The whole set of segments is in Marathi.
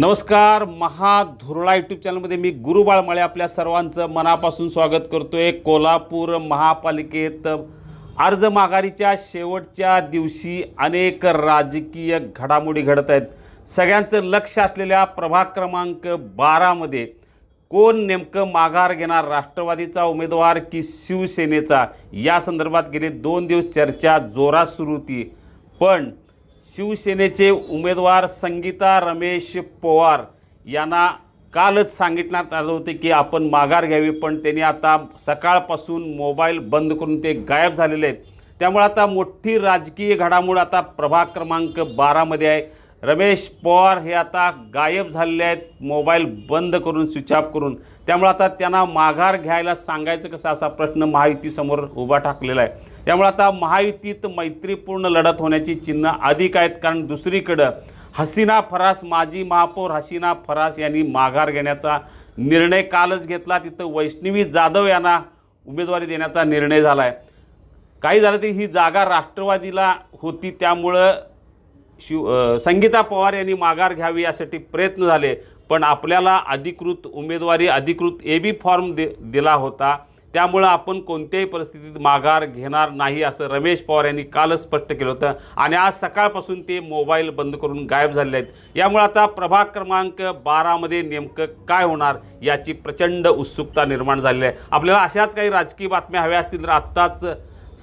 नमस्कार महाधुरळा यूट्यूब चॅनलमध्ये मी गुरुबाळ बाळमाळे आपल्या सर्वांचं मनापासून स्वागत करतोय. कोल्हापूर महापालिकेत अर्ज माघारीच्या शेवटच्या दिवशी अनेक राजकीय घडामोडी घडत आहेत. सगळ्यांचं लक्ष असलेल्या प्रभाग क्रमांक बारामध्ये कोण नेमकं माघार घेणार? राष्ट्रवादीचा उमेदवार की शिवसेनेचा? या संदर्भात गेले दोन दिवस चर्चा जोरात सुरू होती. पण शिवसेनेचे उमेदवार संगीता रमेश पवार यांना कालच सांगितण्यात आलं होते की आपण माघार घ्यावी पण त्यांनी आता सकाळपासून मोबाईल बंद करून ते गायब झालेले आहेत. त्यामुळे आता मोठी राजकीय घडामोड आता प्रभाग क्रमांक बारामध्ये आहे. रमेश पवार हे आता गायब झालेले आहेत. मोबाईल बंद करून स्विच ऑफ करून. त्यामुळे आता त्यांना माघार घ्यायला सांगायचं कसं असा प्रश्न महायुतीसमोर उभा ठाकलेला आहे. त्यामुळे आता महायुतीत मैत्रीपूर्ण लढत होण्याची चिन्ह अधिक आहेत. कारण दुसरीकडं हसीना फरास माजी महापौर हसीना फरास यांनी माघार घेण्याचा निर्णय कालच घेतला. तिथं वैष्णवी जाधव यांना उमेदवारी देण्याचा निर्णय झाला आहे काही झालं तरी ही जागा राष्ट्रवादीला होती. त्यामुळं शिव संगीता पवार यांनी माघार घ्यावी यासाठी प्रयत्न झाले पण आपल्याला अधिकृत उमेदवारी अधिकृत ए बी फॉर्म दि दिला होता. त्यामुळं आपण कोणत्याही परिस्थितीत माघार घेणार नाही असं रमेश पवार यांनी कालच स्पष्ट केलं होतं. आणि आज सकाळपासून ते मोबाईल बंद करून गायब झाले आहेत. यामुळे आता प्रभाग क्रमांक बारामध्ये नेमकं काय होणार याची प्रचंड उत्सुकता निर्माण झालेली आहे. आपल्याला अशाच काही राजकीय बातम्या हव्या असतील तर आत्ताच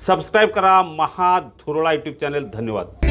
सबस्क्राईब करा. Mahadhurala YouTube channel. धन्यवाद.